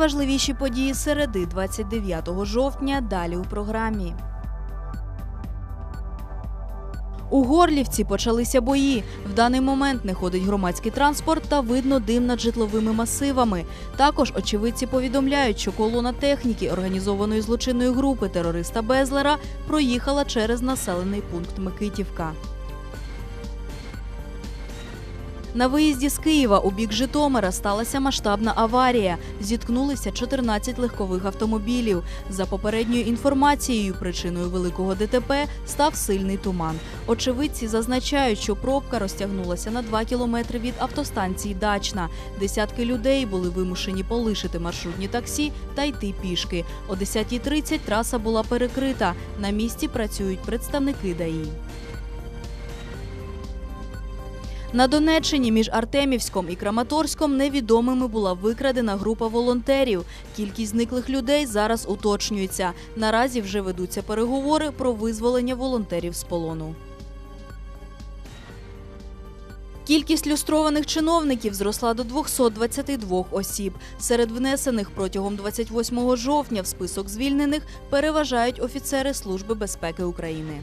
Найважливіші події середи 29 жовтня далі у програмі. У Горлівці почалися бої. В даний момент не ходить громадський транспорт та видно дим над житловими масивами. Також очевидці повідомляють, що колона техніки організованої злочинної групи терориста Безлера проїхала через населений пункт Микитівка. На виїзді з Києва у бік Житомира сталася масштабна аварія. Зіткнулися 14 легкових автомобілів. За попередньою інформацією, причиною великого ДТП став сильний туман. Очевидці зазначають, що пробка розтягнулася на 2 кілометри від автостанції Дачна. Десятки людей були вимушені полишити маршрутні таксі та йти пішки. О 10.30 траса була перекрита. На місці працюють представники ДАІ. На Донеччині між Артемівськом і Краматорськом невідомими була викрадена група волонтерів. Кількість зниклих людей зараз уточнюється. Наразі вже ведуться переговори про визволення волонтерів з полону. Кількість люстрованих чиновників зросла до 222 осіб. Серед внесених протягом 28 жовтня в список звільнених переважають офіцери Служби безпеки України.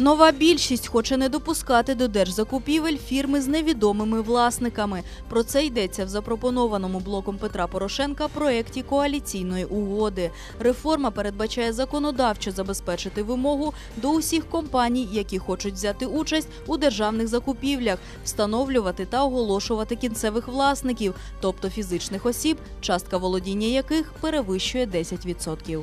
Нова більшість хоче не допускати до держзакупівель фірми з невідомими власниками. Про це йдеться в запропонованому блоком Петра Порошенка проєкті коаліційної угоди. Реформа передбачає законодавчо забезпечити вимогу до усіх компаній, які хочуть взяти участь у державних закупівлях, встановлювати та оголошувати кінцевих власників, тобто фізичних осіб, частка володіння яких перевищує 10%.